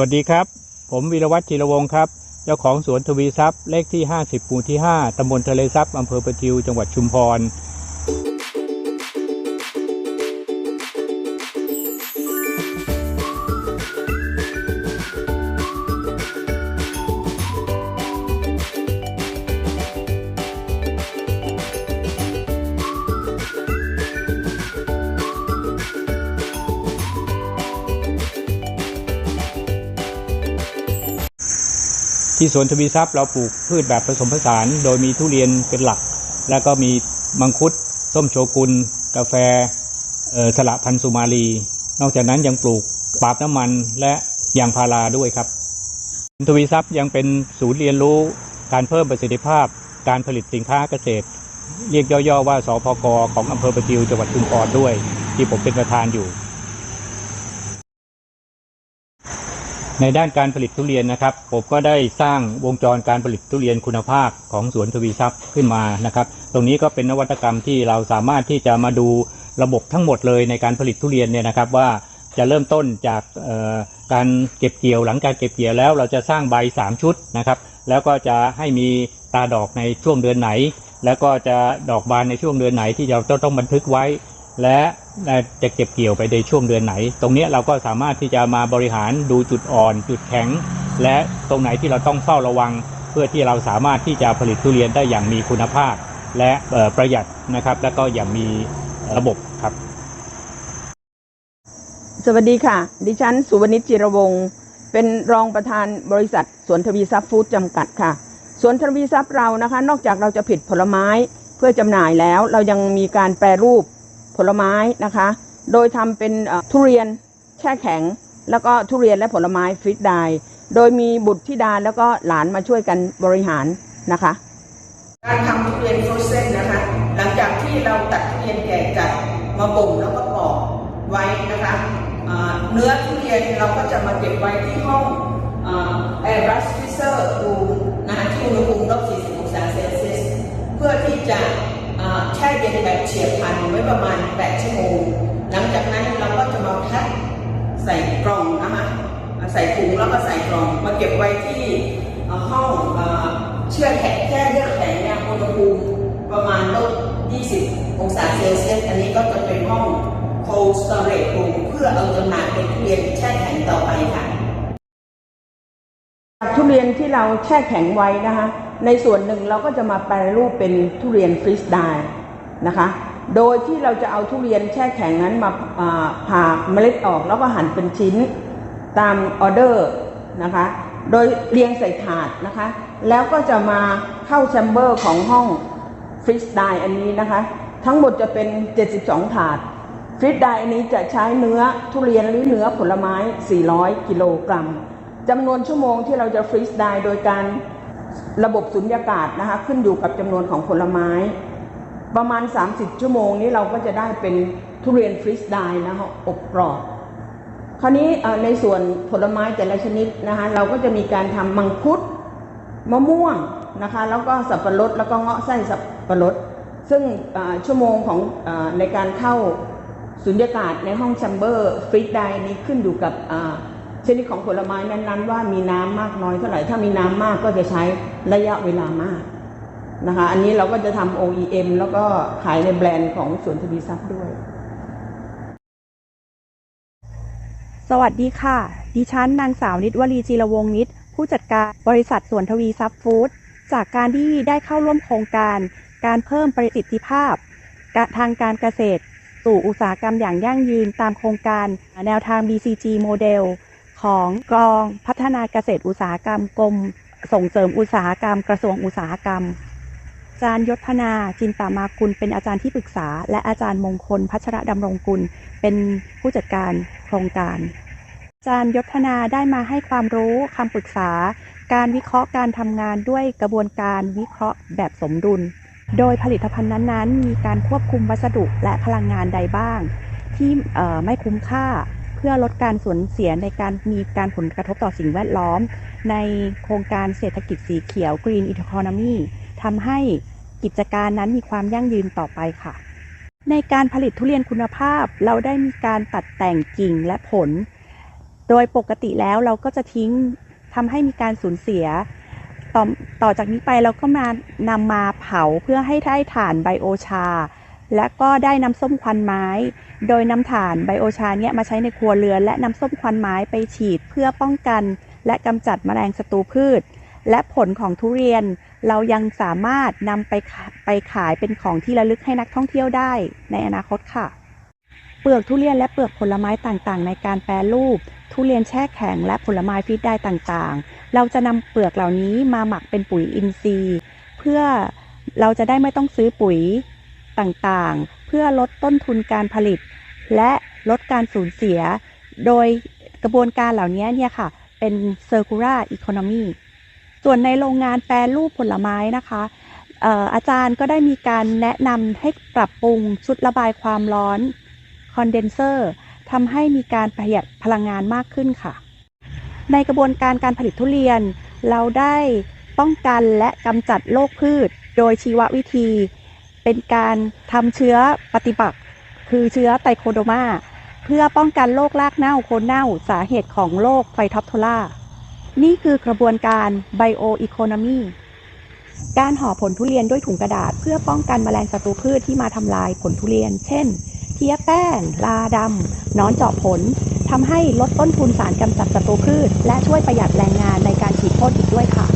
วัสดีครับ ผมวีรวัตรจิรวงศ์ครับ เจ้าของสวนทวีทรัพย์เลขที่ 50หมู่ที่ 5ตำบลทะเลทรัพย์อำเภอประทิว จังหวัดชุมพร ที่สวนทวีทรัพย์เราปลูกพืชแบบผสมผสาน โดยมีทุเรียนเป็นหลัก แล้วก็มีมังคุด ส้มโชกุน กาแฟเออสละพันธุ์สุมาลี นอกจากนั้นยังปลูกปาบน้ำมันและยางพาราด้วยครับทวีทรัพย์ยังเป็นศูนย์เรียนรู้การเพิ่มประสิทธิภาพ การผลิตสินค้าเกษตร เรียกย่อๆว่าสพกของอำเภอประทิวจังหวัดชุมพรด้วย ที่ผมเป็นประธานอยู่ ในด้านการผลิตทุเรียนนะครับ ผมก็ได้สร้างวงจรการผลิตทุเรียนคุณภาพของสวนทวีทรัพย์ขึ้นมานะครับ ตรงนี้ก็เป็นนวัตกรรมที่เราสามารถที่จะมาดูระบบทั้งหมดเลยในการผลิตทุเรียนเนี่ยนะครับว่าจะเริ่มต้นจากการเก็บเกี่ยวหลังการเก็บเกี่ยวแล้ว เราจะสร้างใบ 3 ชุดนะครับ แล้วก็จะให้มีตาดอกในช่วงเดือนไหน แล้วก็จะดอกบานในช่วงเดือนไหนที่เราต้องบันทึกไว้ และ จะเก็บเกี่ยวไปในช่วงเดือนไหน ตรงนี้เราก็สามารถที่จะมาบริหารดูจุดอ่อน จุดแข็ง และตรงไหนที่เราต้องเฝ้าระวัง เพื่อที่เราสามารถที่จะผลิตทุเรียนได้อย่างมีคุณภาพ และประหยัดนะครับ แล้วก็อย่างมีระบบครับ สวัสดีค่ะ ดิฉัน สุวรรณิชจิรวงศ์เป็นรองประธานบริษัทสวนทวีทรัพย์ฟู้ดจำกัดค่ะสวนทวีทรัพย์เรานะคะ นอกจากเราจะผลิตผลไม้เพื่อจำหน่ายแล้ว เรายังมีการแปรรูป ผลไม้นะคะ โดยทำเป็นทุเรียนแช่แข็ง แล้วก็ทุเรียนและผลไม้ฟรีดไดโดยมีบุตรธิดาแล้วก็หลานมาช่วยกันบริหารนะคะ การทำทุเรียนฟรอเซนนะคะ หลังจากที่เราตัดทุเรียนแก่จัดมาบ่มแล้วก็ปอกไว้นะคะเนื้อทุเรียนเราก็จะมาเก็บไว้ที่ห้องแอร์รัสฟิเซอร์รูมนะคะที่อุณหภูมิลบ40องศาเซลเซียสเพื่อที่จะ แช่เย็นแบบเฉียบพลันไว้ประมาณ 8 ชั่วโมง หลังจากนั้นเราก็จะมาแพ็คใส่กล่องนะคะใส่ถุงแล้วก็ใส่กล่องมาเก็บไว้ที่ห้องเอ่อเชื่อแข็งแช่เยือกแข็งเนี่ยอุณหภูมิประมาณลบ 20 องศาเซลเซียส อันนี้ก็จะเป็นห้อง cold storage room เพื่อเอาจำหน่ายเป็นทุเรียนแช่แข็งต่อไปค่ะทุเรียนที่เราแช่แข็งไว้นะคะ ในส่วนหนึ่งเราก็จะมาแปรรูปเป็นทุเรียนฟรีสไดร์นะคะ โดยที่เราจะเอาทุเรียนแช่แข็งนั้นมาผ่าเมล็ดออกแล้วก็หั่นเป็นชิ้นตามออเดอร์นะคะ โดยเรียงใส่ถาดนะคะ แล้วก็จะมาเข้าแชมเบอร์ของห้องฟรีสไดร์อันนี้นะคะ ทั้งหมดจะเป็น 72 ถาดฟรีดไดร์อันนี้จะใช้เนื้อทุเรียนหรือเนื้อผลไม้ 400 กิโลกรัมจำนวนชั่วโมงที่เราจะฟรีสไดร์โดยการ ระบบสุญญากาศนะคะขึ้นอยู่กับจำนวนของผลไม้ ประมาณ 30 ชั่วโมงนี้เราก็จะได้เป็นทุเรียนฟรีสไดร์นะคะอบกรอบคราวนี้ในส่วนผลไม้แต่ละชนิดนะคะเราก็จะมีการทำมังคุดมะม่วงนะคะแล้วก็สับปะรดแล้วก็เงาะไส้สับปะรด ซึ่งชั่วโมงของอในการเข้าสุญญากาศในห้องแชมเบอร์ฟรีดไดนี้ขึ้นอยู่กับ ชนิดของผลไม้นั้นๆ ว่ามีน้ำมากน้อยเท่าไหร่ ถ้ามีน้ำมากก็จะใช้ระยะเวลามากนะคะ อันนี้เราก็จะทำ OEM แล้วก็ขายในแบรนด์ของสวนทวีทรัพย์ด้วย สวัสดีค่ะ ดิฉันนางสาวนิดวลีจีรวงนิด ผู้จัดการบริษัทสวนทวีทรัพย์ฟู้ดจากการที่ได้เข้าร่วมโครงการ การเพิ่มประสิทธิภาพ ทางการเกษตร สู่อุตสาหกรรมอย่างยั่งยืนตามโครงการ แนวทาง BCG โมเดล ของกองพัฒนาเกษตรอุตสาหกรรมกรมส่งเสริมอุตสาหกรรม กระทรวงอุตสาหกรรม อาจารย์ยศพนาจินตามากุลเป็นอาจารย์ที่ปรึกษา และอาจารย์มงคล พัชระดำรงกุล เป็นผู้จัดการโครงการ อาจารย์ยศธนาได้มาให้ความรู้คำปรึกษา การวิเคราะห์การทำงานด้วยกระบวนการวิเคราะห์แบบสมดุล โดยผลิตภัณฑ์นั้นๆ มีการควบคุมวัสดุและพลังงานใดบ้าง ที่ไม่คุ้มค่า เพื่อลดการสูญเสียในการมีการผลกระทบต่อสิ่งแวดล้อม ในโครงการเศรษฐกิจสีเขียว Green Economy ทำให้กิจการนั้นมีความยั่งยืนต่อไปค่ะ ในการผลิตทุเรียนคุณภาพเราได้มีการตัดแต่งกิ่งและผล โดยปกติแล้วเราก็จะทิ้งทำให้มีการสูญเสียต่อต่อจากนี้ไปเราก็มานำมาเผาเพื่อให้ได้ถ่านไบโอชา และก็ได้น้ำส้มควันไม้ โดยนำถ่านไบโอชาเนี่ยมาใช้ในครัวเรือน และน้ำส้มควันไม้ไปฉีดเพื่อป้องกัน และกำจัดแมลงศัตรูพืช และผลของทุเรียนเรายังสามารถนำไปขะไปขายเป็นของที่ระลึกให้นักท่องเที่ยวได้ในอนาคตค่ะ เปลือกทุเรียนและเปลือกผลไม้ต่างๆ ในการแปรรูป ทุเรียนแช่แข็งและผลไม้ฟรีดได้ต่างๆ เราจะนำเปลือกเหล่านี้มาหมักเป็นปุ๋ยอินทรีย์ เพื่อเราจะได้ไม่ต้องซื้อปุ๋ย ต่างๆ เพื่อลดต้นทุนการผลิต และลดการสูญเสีย โดยกระบวนการเหล่านี้เนี่ยค่ะ เป็น circular economy ส่วนในโรงงานแปรรูปผลไม้นะคะอาจารย์ก็ได้มีการแนะนำให้ปรับปรุงชุดระบายความร้อนคอนเดนเซอร์ทำให้มีการประหยัดพลังงานมากขึ้นค่ะ ในกระบวนการการผลิตทุเรียน เราได้ป้องกันและกำจัดโรคพืช โดยชีววิธี เป็นการทำเชื้อปฏิบัติคือเชื้อไตโคโดมา เพื่อป้องกันโรครากเน่าโคนเน่าสาเหตุของโรคไฟท็อปโทล่านี่คือกระบวนการไบโออีโคโนมีการห่อผลทุเรียนด้วยถุงกระดาษ เพื่อป้องกันแมลงศัตรูพืชที่มาทำลายผลทุเรียน เช่นเพี้ยแป้งลาดำหนอนเจาะผลทำให้ลดต้นทุนสารกำจัดศัตรูพืช และช่วยประหยัดแรงงานในการฉีดพ่นอีกด้วยค่ะ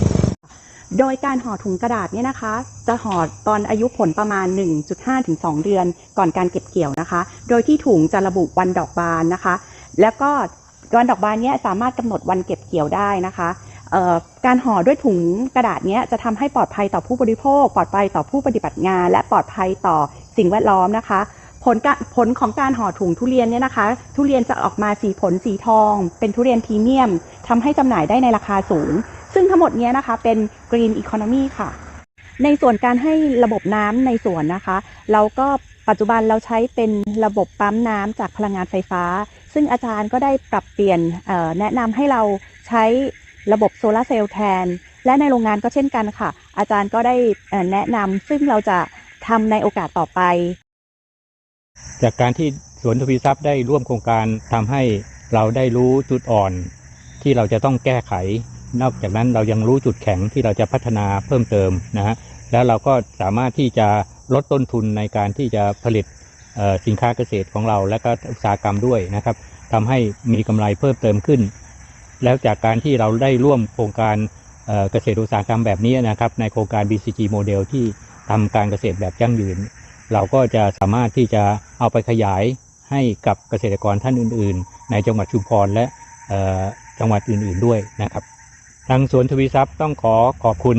โดยการห่อถุงกระดาษเนี่ยนะคะ จะห่อตอนอายุผลประมาณ 1.5ถึง2เดือนก่อนการเก็บเกี่ยวนะคะ โดยที่ถุงจะระบุวันดอกบานนะคะ แล้วก็วันดอกบานเนี้ยสามารถกำหนดวันเก็บเกี่ยวได้นะคะการห่อด้วยถุงกระดาษเนี้ยจะทำให้ปลอดภัยต่อผู้บริโภค ปลอดภัยต่อผู้ปฏิบัติงาน และปลอดภัยต่อสิ่งแวดล้อมนะคะ ผลกะผลของการห่อถุงทุเรียนเนี่ยนะคะ ทุเรียนจะออกมาสีผลสีทอง เป็นทุเรียนพรีเมียมทำให้จำหน่ายได้ในราคาสูง ซึ่งทั้งหมดนี้นะคะเป็น Green Economy ค่ะ ในส่วนการให้ระบบน้ำในสวนนะคะ เราก็ปัจจุบันเราใช้เป็นระบบปั๊มน้ำจากพลังงานไฟฟ้า ซึ่งอาจารย์ก็ได้ปรับเปลี่ยนแนะนำให้เราใช้ระบบโซลาร์เซลล์แทน และในโรงงานก็เช่นกันค่ะ อาจารย์ก็ได้แนะนำซึ่งเราจะทำในโอกาสต่อไป จากการที่สวนทวีทรัพย์ได้ร่วมโครงการทำให้เราได้รู้จุดอ่อน ที่เราจะต้องแก้ไข นอกจากนั้นเรายังรู้จุดแข็งที่เราจะพัฒนาเพิ่มเติมนะฮะแล้วเราก็สามารถที่จะลดต้นทุนในการที่จะผลิตสินค้าเกษตรของเรา และก็อุตสาหกรรมด้วยนะครับทำให้มีกำไรเพิ่มเติมขึ้น แล้วจากการที่เราได้ร่วมโครงการเกษตรอุตสาหกรรมแบบนี้นะครับ ในโครงการ BCG โมเดลที่ทำการเกษตรแบบยั่งยืน เราก็จะสามารถที่จะเอาไปขยายให้กับเกษตรกรท่านอื่น ๆ ในจังหวัดชุมพรและจังหวัดอื่น ๆด้วยนะครับ ทางสวนทวีทรัพย์ต้องขอขอบคุณ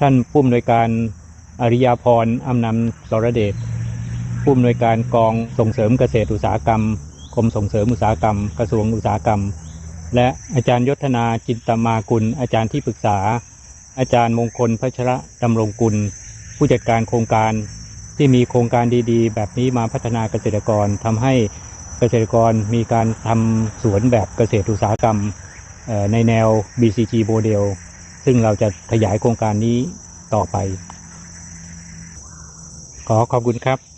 ท่านผู้อำนวยการอริยาพรอำนำสรเดชผู้อำนวยการกองส่งเสริมเกษตรอุตสาหกรรมกรมส่งเสริมอุตสาหกรรม กระทรวงอุตสาหกรรม และอาจารย์ยศนาจินตมากุล อาจารย์ที่ปรึกษา อาจารย์มงคลพัชระดำรงกุล ผู้จัดการโครงการที่มีโครงการดีๆ แบบนี้มาพัฒนาเกษตรกรทำให้เกษตรกรมีการทำสวนแบบเกษตรอุตสาหกรรม ในแนว BCG โมเดลซึ่งเราจะขยายโครงการนี้ต่อไป ขอขอบคุณครับ